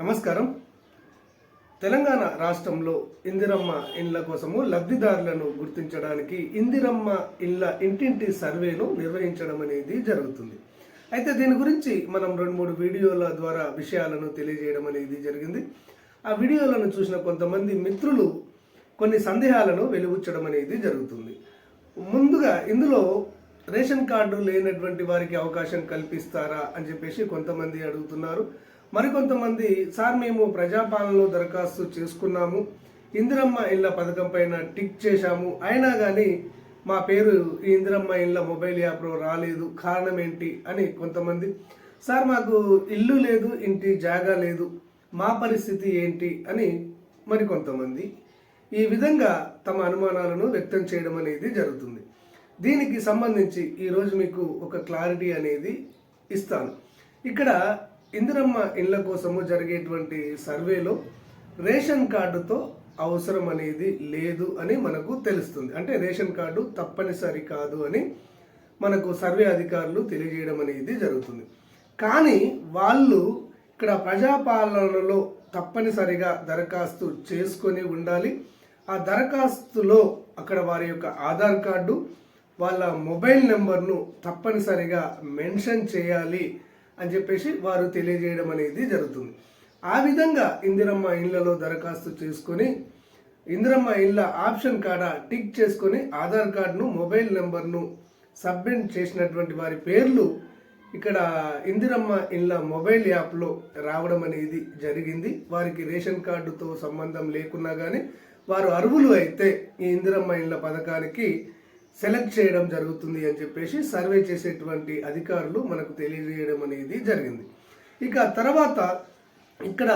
నమస్కారం. తెలంగాణ రాష్ట్రంలో ఇందిరమ్మ ఇండ్ల కోసము లబ్ధిదారులను గుర్తించడానికి ఇందిరమ్మ ఇండ్ల ఇంటింటి సర్వేను నిర్వహించడం అనేది జరుగుతుంది. అయితే దీని గురించి మనం రెండు మూడు వీడియోల ద్వారా విషయాలను తెలియజేయడం అనేది జరిగింది. ఆ వీడియోలను చూసిన కొంతమంది మిత్రులు కొన్ని సందేహాలను వెలుగుచ్చడం అనేది జరుగుతుంది. ముందుగా ఇందులో రేషన్ కార్డు లేనటువంటి వారికి అవకాశం కల్పిస్తారా అని చెప్పేసి కొంతమంది అడుగుతున్నారు. మరికొంతమంది సార్ మేము ప్రజాపాలనలో దరఖాస్తు చేసుకున్నాము. ఇందిరమ్మ ఇళ్ళ పథకం పైన టిక్ చేశాము. అయినా కానీ మా పేరు ఈ ఇందిరమ్మ ఇళ్ళ మొబైల్ యాప్లో రాలేదు. కారణం ఏంటి? అని కొంతమంది సార్ మాకు ఇల్లు లేదు ఇంటి జాగా లేదు. మా పరిస్థితి ఏంటి? అని మరికొంతమంది ఈ విధంగా తమ అనుమానాలను వ్యక్తం చేయడం అనేది జరుగుతుంది. దీనికి సంబంధించి ఈరోజు మీకు ఒక క్లారిటీ అనేది ఇస్తాను. ఇక్కడ ఇందిరమ్మ ఇండ్ల కోసము జరిగేటువంటి సర్వేలో రేషన్ కార్డుతో అవసరం అనేది లేదు అని మనకు తెలుస్తుంది. అంటే రేషన్ కార్డు తప్పనిసరి కాదు అని మనకు సర్వే అధికారులు తెలియజేయడం అనేది జరుగుతుంది. కానీ వాళ్ళు ఇక్కడ ప్రజాపాలనలో తప్పనిసరిగా దరఖాస్తు చేసుకొని ఉండాలి. ఆ దరఖాస్తులో అక్కడ వారి యొక్క ఆధార్ కార్డు వాళ్ళ మొబైల్ నెంబర్ను తప్పనిసరిగా మెన్షన్ చేయాలి అని చెప్పేసి వారు తెలియజేయడం అనేది జరుగుతుంది. ఆ విధంగా ఇందిరమ్మ ఇళ్ళలో దరఖాస్తు చేసుకొని ఇందిరమ్మ ఇళ్ళ ఆప్షన్ కాడ టిక్ చేసుకొని ఆధార్ కార్డును మొబైల్ నెంబర్ను సబ్మిట్ చేసినటువంటి వారి పేర్లు ఇక్కడ ఇందిరమ్మ ఇళ్ళ మొబైల్ యాప్లో రావడం అనేది జరిగింది. వారికి రేషన్ కార్డుతో సంబంధం లేకున్నా కానీ వారు అర్హులు అయితే ఈ ఇందిరమ్మ ఇళ్ళ పథకానికి సెలెక్ట్ చేయడం జరుగుతుంది అని చెప్పేసి సర్వే చేసేటువంటి అధికారులు మనకు తెలియజేయడం అనేది జరిగింది. ఇక తర్వాత ఇక్కడ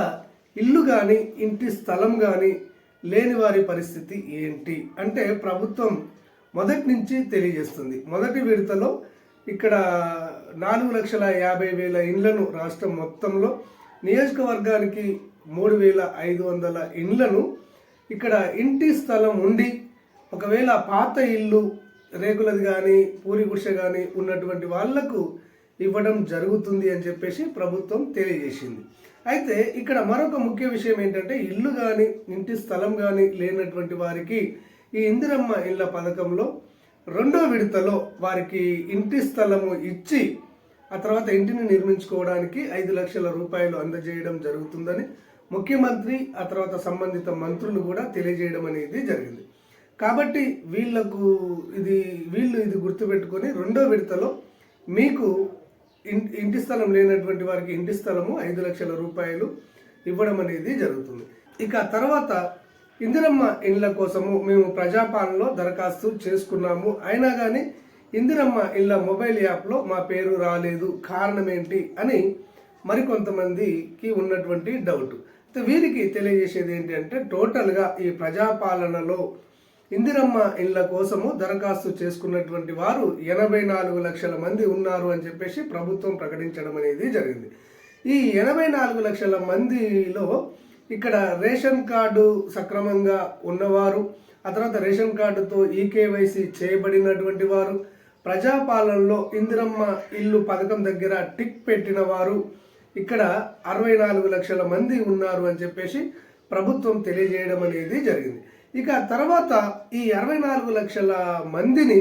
ఇల్లు కానీ ఇంటి స్థలం కానీ లేని వారి పరిస్థితి ఏంటి? అంటే ప్రభుత్వం మొదటి నుంచి తెలియజేస్తుంది. మొదటి విడతలో ఇక్కడ నాలుగు లక్షల యాభై వేల ఇండ్లను రాష్ట్రం మొత్తంలో నియోజకవర్గానికి మూడు వేల ఐదు వందల ఇండ్లను ఇక్కడ ఇంటి స్థలం ఉండి ఒకవేళ పాత ఇల్లు రేకులది కానీ పూరి గుడిసె కానీ ఉన్నటువంటి వాళ్ళకు ఇవ్వడం జరుగుతుంది అని చెప్పేసి ప్రభుత్వం తెలియజేసింది. అయితే ఇక్కడ మరొక ముఖ్య విషయం ఏంటంటే ఇల్లు కానీ ఇంటి స్థలం కానీ లేనటువంటి వారికి ఈ ఇందిరమ్మ ఇళ్ళ పథకంలో రెండో విడతలో వారికి ఇంటి స్థలము ఇచ్చి ఆ తర్వాత ఇంటిని నిర్మించుకోవడానికి ఐదు లక్షల రూపాయలు అందజేయడం జరుగుతుందని ముఖ్యమంత్రి ఆ తర్వాత సంబంధిత మంత్రులు కూడా తెలియజేయడం అనేది జరిగింది. కాబట్టి వీళ్ళకు ఇది వీళ్ళు ఇది గుర్తుపెట్టుకొని రెండో విడతలో మీకు ఇంటి స్థలం లేనటువంటి వారికి ఇంటి స్థలము ఐదు లక్షల రూపాయలు ఇవ్వడం అనేది జరుగుతుంది. ఇక తర్వాత ఇందిరమ్మ ఇండ్ల కోసము మేము ప్రజాపాలనలో దరఖాస్తు చేసుకున్నాము. అయినా కానీ ఇందిరమ్మ ఇళ్ళ మొబైల్ యాప్లో మా పేరు రాలేదు. కారణం ఏంటి అని మరికొంతమందికి ఉన్నటువంటి డౌట్. వీరికి తెలియజేసేది ఏంటి అంటే టోటల్గా ఈ ప్రజాపాలనలో ఇందిరమ్మ ఇళ్ళ కోసము దరఖాస్తు చేసుకున్నటువంటి వారు ఎనభై నాలుగు లక్షల మంది ఉన్నారు అని చెప్పేసి ప్రభుత్వం ప్రకటించడం అనేది జరిగింది. ఈ ఎనభై నాలుగు లక్షల మందిలో ఇక్కడ రేషన్ కార్డు సక్రమంగా ఉన్నవారు ఆ తర్వాత రేషన్ కార్డుతో ఈకేవైసీ చేయబడినటువంటి వారు ప్రజాపాలనలో ఇందిరమ్మ ఇల్లు పథకం దగ్గర టిక్ పెట్టిన వారు ఇక్కడ అరవై నాలుగు లక్షల మంది ఉన్నారు అని చెప్పేసి ప్రభుత్వం తెలియజేయడం అనేది జరిగింది. ఇక తర్వాత ఈ అరవై నాలుగు లక్షల మందిని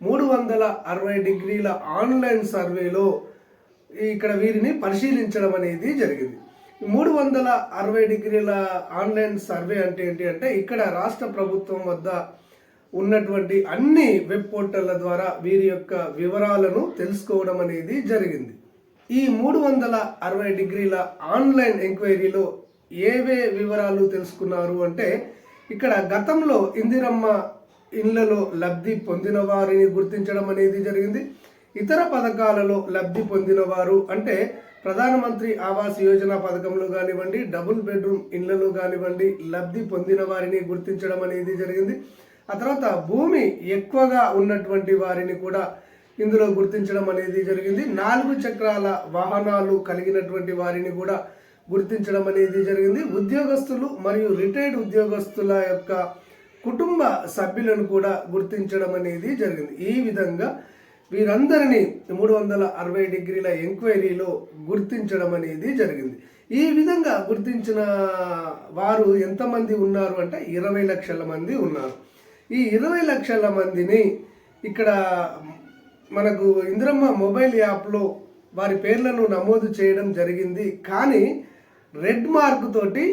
మూడు వందల అరవై డిగ్రీల ఆన్లైన్ సర్వేలో ఇక్కడ వీరిని పరిశీలించడం అనేది జరిగింది. మూడు వందల అరవై డిగ్రీల ఆన్లైన్ సర్వే అంటే ఏంటి అంటే ఇక్కడ రాష్ట్ర ప్రభుత్వం వద్ద ఉన్నటువంటి అన్ని వెబ్ పోర్టళ్ళ ద్వారా వీరి యొక్క వివరాలను తెలుసుకోవడం అనేది జరిగింది. ఈ మూడు వందల అరవై డిగ్రీల ఆన్లైన్ ఎంక్వైరీలో ఏవే వివరాలు తెలుసుకున్నారు అంటే ఇక్కడ గతంలో ఇందిరమ్మ ఇళ్ళలో లబ్ధి పొందిన వారిని గుర్తించడం అనేది జరిగింది. ఇతర పథకాలలో లబ్ధి పొందిన వారు అంటే ప్రధానమంత్రి ఆవాస్ యోజన పథకంలో కానివ్వండి డబుల్ బెడ్రూమ్ ఇళ్ళలో కానివ్వండి లబ్ధి పొందిన వారిని గుర్తించడం అనేది జరిగింది. ఆ తర్వాత భూమి ఎక్కువగా ఉన్నటువంటి వారిని కూడా ఇందులో గుర్తించడం అనేది జరిగింది. నాలుగు చక్రాల వాహనాలు కలిగినటువంటి వారిని కూడా గుర్తించడం అనేది జరిగింది. ఉద్యోగస్తులు మరియు రిటైర్డ్ ఉద్యోగస్తుల యొక్క కుటుంబ సభ్యులను కూడా గుర్తించడం అనేది జరిగింది. ఈ విధంగా వీరందరినీ మూడు వందల అరవై డిగ్రీల ఎంక్వైరీలో గుర్తించడం అనేది జరిగింది. ఈ విధంగా గుర్తించిన వారు ఎంతమంది ఉన్నారు అంటే ఇరవై లక్షల మంది ఉన్నారు. ఈ ఇరవై లక్షల మందిని ఇక్కడ మనకు ఇంద్రమ్మ మొబైల్ యాప్లో వారి పేర్లను నమోదు చేయడం జరిగింది. కానీ రెడ్ మార్క్ తోటి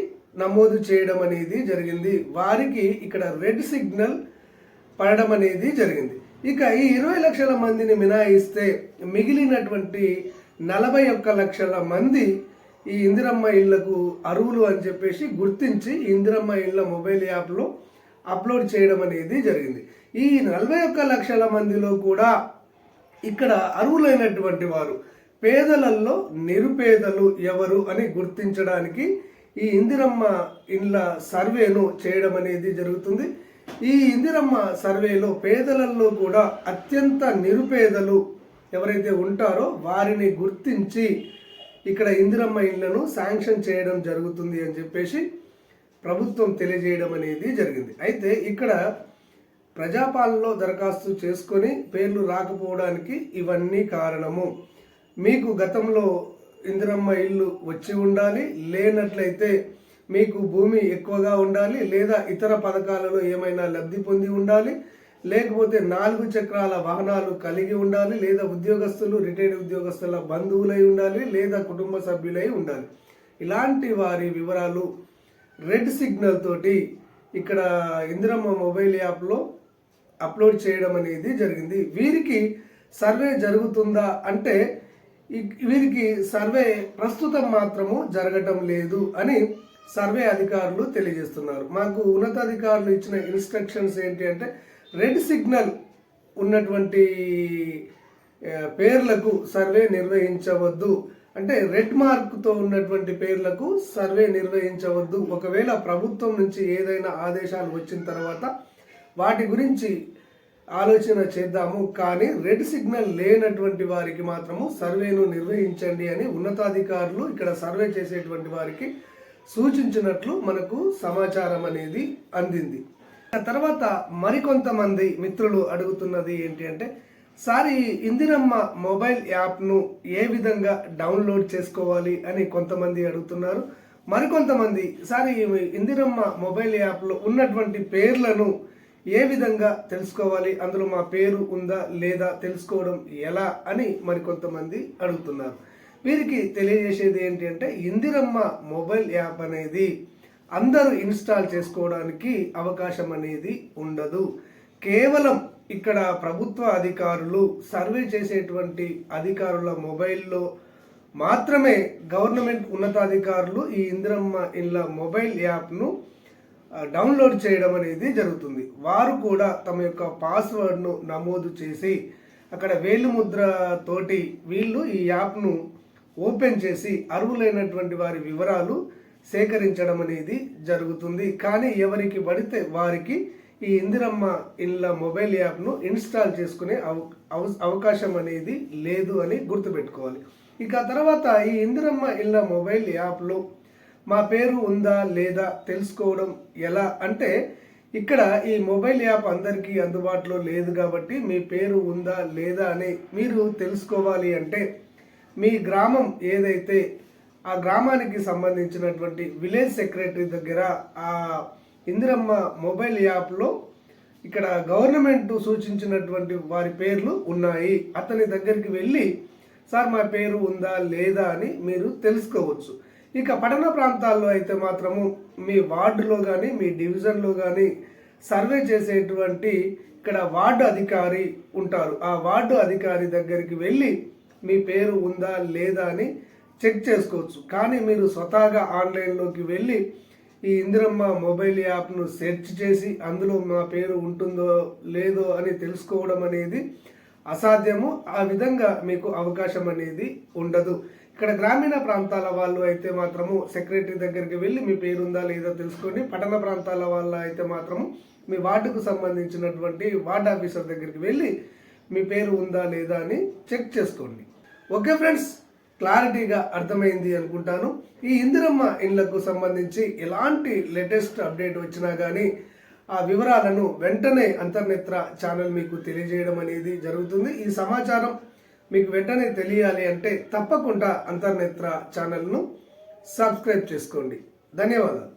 నమోదు చేయడం అనేది జరిగింది. వారికి ఇక్కడ రెడ్ సిగ్నల్ పడడం అనేది జరిగింది. ఇక ఈ ఇరవై లక్షల మందిని మినాయిస్తే మిగిలినటువంటి నలభై ఒక్క లక్షల మంది ఈ ఇందిరమ్మ ఇళ్ళకు అరువులు అని చెప్పేసి గుర్తించి ఇందిరమ్మ ఇళ్ళ మొబైల్ యాప్లో అప్లోడ్ చేయడం అనేది జరిగింది. ఈ నలభై ఒక్క లక్షల మందిలో కూడా ఇక్కడ అరువులైనటువంటి వారు పేదలలో నిరుపేదలు ఎవరు అని గుర్తించడానికి ఈ ఇందిరమ్మ ఇండ్ల సర్వేను చేయడం అనేది జరుగుతుంది. ఈ ఇందిరమ్మ సర్వేలో పేదలలో కూడా అత్యంత నిరుపేదలు ఎవరైతే ఉంటారో వారిని గుర్తించి ఇక్కడ ఇందిరమ్మ ఇళ్ళను శాంక్షన్ చేయడం జరుగుతుంది అని చెప్పేసి ప్రభుత్వం తెలియజేయడం అనేది జరిగింది. అయితే ఇక్కడ ప్రజాపాలనలో దరఖాస్తు చేసుకొని పేర్లు రాకపోవడానికి ఇవన్నీ కారణము. మీకు గతంలో ఇందిరమ్మ ఇల్లు వచ్చి ఉండాలి లేనట్లయితే మీకు భూమి ఎక్కువగా ఉండాలి లేదా ఇతర పథకాలలో ఏమైనా లబ్ధి పొంది ఉండాలి లేకపోతే నాలుగు చక్రాల వాహనాలు కలిగి ఉండాలి లేదా ఉద్యోగస్తులు రిటైర్డ్ ఉద్యోగస్తుల బంధువులై ఉండాలి లేదా కుటుంబ సభ్యులై ఉండాలి. ఇలాంటి వారి వివరాలు రెడ్ సిగ్నల్ తోటి ఇక్కడ ఇందిరమ్మ మొబైల్ యాప్లో అప్లోడ్ చేయడం అనేది జరిగింది. వీరికి సర్వే జరుగుతుందా అంటే వీరికి సర్వే ప్రస్తుతం మాత్రము జరగటం లేదు అని సర్వే అధికారులు తెలియజేస్తున్నారు. మాకు ఉన్నతాధికారులు ఇచ్చిన ఇన్స్ట్రక్షన్స్ ఏంటి అంటే రెడ్ సిగ్నల్ ఉన్నటువంటి పేర్లకు సర్వే నిర్వహించవద్దు. అంటే రెడ్ మార్క్తో ఉన్నటువంటి పేర్లకు సర్వే నిర్వహించవద్దు. ఒకవేళ ప్రభుత్వం నుంచి ఏదైనా ఆదేశాలు వచ్చిన తర్వాత వాటి గురించి ఆలోచన చేద్దాము కానీ రెడ్ సిగ్నల్ లేనటువంటి వారికి మాత్రము సర్వేను నిర్వహించండి అని ఉన్నతాధికారులు ఇక్కడ సర్వే చేసేటువంటి వారికి సూచించినట్లు మనకు సమాచారం అనేది అందింది. ఆ తర్వాత మరికొంతమంది మిత్రులు అడుగుతున్నది ఏంటి అంటే సార్ ఈ ఇందిరమ్మ మొబైల్ యాప్ను ఏ విధంగా డౌన్లోడ్ చేసుకోవాలి అని కొంతమంది అడుగుతున్నారు. మరికొంతమంది సార్ ఈ ఇందిరమ్మ మొబైల్ యాప్లో ఉన్నటువంటి పేర్లను ఏ విధంగా తెలుసుకోవాలి? అందులో మా పేరు ఉందా లేదా? తెలుసుకోవడం ఎలా? అని మరికొంతమంది అడుగుతున్నారు. వీరికి తెలియజేసేది ఏంటి అంటే ఇందిరమ్మ మొబైల్ యాప్ అనేది అందరూ ఇన్స్టాల్ చేసుకోవడానికి అవకాశం అనేది ఉండదు. కేవలం ఇక్కడ ప్రభుత్వ అధికారులు సర్వే చేసేటువంటి అధికారుల మొబైల్లో మాత్రమే గవర్నమెంట్ ఉన్నతాధికారులు ఈ ఇందిరమ్మ ఇళ్ళ మొబైల్ యాప్ను డౌన్లోడ్ చేయడం అనేది జరుగుతుంది. వారు కూడా తమ యొక్క పాస్వర్డ్ను నమోదు చేసి అక్కడ వేలు ముద్ర తోటి వీళ్ళు ఈ యాప్ను ఓపెన్ చేసి అర్హులైనటువంటి వారి వివరాలు సేకరించడం అనేది జరుగుతుంది. కానీ ఎవరికి పడితే వారికి ఈ ఇందిరమ్మ ఇళ్ళ మొబైల్ యాప్ను ఇన్స్టాల్ చేసుకునే అవ- అవకాశం అనేది లేదు అని గుర్తుపెట్టుకోవాలి. ఇక తర్వాత ఈ ఇందిరమ్మ ఇళ్ళ మొబైల్ యాప్లో మా పేరు ఉందా లేదా తెలుసుకోవడం ఎలా అంటే ఇక్కడ ఈ మొబైల్ యాప్ అందరికీ అందుబాటులో లేదు కాబట్టి మీ పేరు ఉందా లేదా అని మీరు తెలుసుకోవాలి అంటే మీ గ్రామం ఏదైతే ఆ గ్రామానికి సంబంధించినటువంటి విలేజ్ సెక్రటరీ దగ్గర ఆ ఇందిరమ్మ మొబైల్ యాప్లో ఇక్కడ గవర్నమెంట్ సూచించినటువంటి వారి పేర్లు ఉన్నాయి. అతని దగ్గరికి వెళ్ళి సార్ మా పేరు ఉందా లేదా అని మీరు తెలుసుకోవచ్చు. ఇక పట్టణ ప్రాంతాల్లో అయితే మాత్రము మీ వార్డులో కానీ మీ డివిజన్లో కానీ సర్వే చేసేటువంటి ఇక్కడ వార్డు అధికారి ఉంటారు. ఆ వార్డు అధికారి దగ్గరికి వెళ్ళి మీ పేరు ఉందా లేదా అని చెక్ చేసుకోవచ్చు. కానీ మీరు స్వతహాగా ఆన్లైన్లోకి వెళ్ళి ఈ ఇందిరమ్మ మొబైల్ యాప్ను సెర్చ్ చేసి అందులో మా పేరు ఉంటుందో లేదో అని తెలుసుకోవడం అనేది అసాధ్యము. ఆ విధంగా మీకు అవకాశం అనేది ఉండదు. ఇక్కడ గ్రామీణ ప్రాంతాల వాళ్ళు అయితే మాత్రము సెక్రటరీ దగ్గరికి వెళ్ళి మీ పేరు ఉందా లేదా తెలుసుకోండి పట్టణ ప్రాంతాల వాళ్ళ అయితే మాత్రము మీ వార్డుకు సంబంధించినటువంటి వార్డ్ ఆఫీసర్ దగ్గరికి వెళ్ళి మీ పేరు ఉందా లేదా అని చెక్ చేసుకోండి. ఓకే ఫ్రెండ్స్ క్లారిటీగా అర్థమైంది అనుకుంటాను. ఈ ఇందిరమ్మ ఇండ్లకు సంబంధించి ఎలాంటి లేటెస్ట్ అప్డేట్ వచ్చినా కానీ ఆ వివరాలను వెంటనే అంతర్నేత్ర ఛానల్ మీకు తెలియజేయడం అనేది జరుగుతుంది. ఈ సమాచారం మీకు వెంటనే తెలియాలి అంటే తప్పకుండా అంతర్నేత్ర ఛానల్ను సబ్స్క్రైబ్ చేసుకోండి. ధన్యవాదాలు.